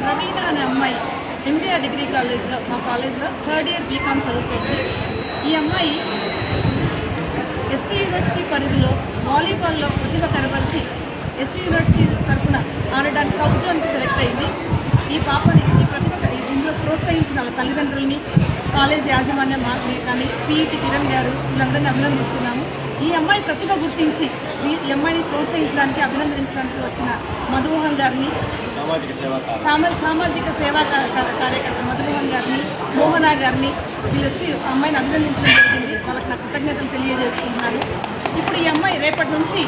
ప్రవీణ అనే అమ్మాయి MBR degree కాలేజ్లో మా కాలేజ్లో థర్డ్ ఇయర్ బీకామ్ చదువుతుంది. ఈ అమ్మాయి ఎస్వి యూనివర్సిటీ పరిధిలో వాలీబాల్లో ప్రతిభ కనపరిచి ఎస్వి యూనివర్సిటీ తరఫున ఆడడానికి సౌత్ జోన్కి సెలెక్ట్ అయింది. ఈ పాపని ఈ ప్రతిభ ఇందులో ప్రోత్సహించిన వాళ్ళ తల్లిదండ్రుల్ని కాలేజ్ యాజమాన్యం మాకు కానీ పీఈటి కిరణ్ గారు వీళ్ళందరినీ అభినందిస్తున్నాము. ఈ అమ్మాయి ప్రతిభ గుర్తించి ఈ అమ్మాయిని ప్రోత్సహించడానికి అభినందించడానికి వచ్చిన మధుమోహన్ గారిని సామాజిక సేవా సామా సామాజిక సేవా కార్యకర్త మధుమోహన్ గారిని మోహనా గారిని వీళ్ళు వచ్చి అమ్మాయిని అభినందించడం జరిగింది. వాళ్ళకి నా కృతజ్ఞతలు తెలియజేసుకుంటున్నాను. ఇప్పుడు ఈ అమ్మాయి రేపటి నుంచి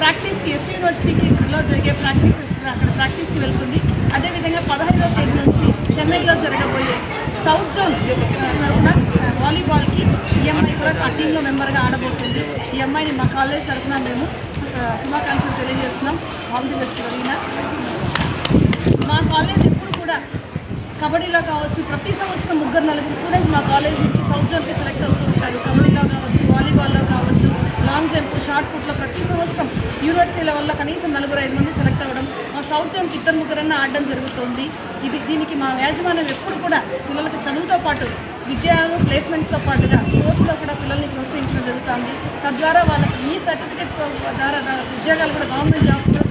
ప్రాక్టీస్కి ఎస్వి యూనివర్సిటీకిలో జరిగే ప్రాక్టీస్ అక్కడ ప్రాక్టీస్కి వెళ్తుంది. అదేవిధంగా పదహైదవ తేదీ నుంచి చెన్నైలో జరగబోయే సౌత్ జోన్ తరఫున వాలీబాల్కి ఈ అమ్మాయి కూడా ఆ టీంలో మెంబర్గా ఆడబోతుంది. ఈ అమ్మాయిని మా కాలేజ్ తరఫున మేము శుభాకాంక్షలు తెలియజేస్తున్నాం. ఆల్ ది బెస్ట్ రవీనా మా కాలేజ్ ఎప్పుడు కూడా కబడ్డీలో కావచ్చు ప్రతి సంవత్సరం ముగ్గురు నలుగురు స్టూడెంట్స్ మా కాలేజ్ నుంచి సౌత్ జోన్కి సెలెక్ట్ అవుతూ ఉంటారు. కబడ్డీలో కావచ్చు వాలీబాల్ షార్ట్ పుట్లో ప్రతి సంవత్సరం యూనివర్సిటీ లెవెల్లో కనీసం నలుగురు ఐదు మంది సెలెక్ట్ అవ్వడం మా సౌత్ ఇద్దరు ముగ్గురన్నా ఆడడం జరుగుతుంది. ఇది దీనికి మా యాజమాన్యం ఎప్పుడు కూడా పిల్లలకు చదువుతో పాటు విద్యను ప్లేస్మెంట్స్తో పాటుగా స్పోర్ట్స్లో కూడా పిల్లల్ని ప్రోత్సహించడం జరుగుతుంది. తద్వారా వాళ్ళకి ఈ సర్టిఫికేట్స్ ద్వారా ద్వారా ఉద్యోగాలు కూడా గవర్నమెంట్ జాబ్స్ కూడా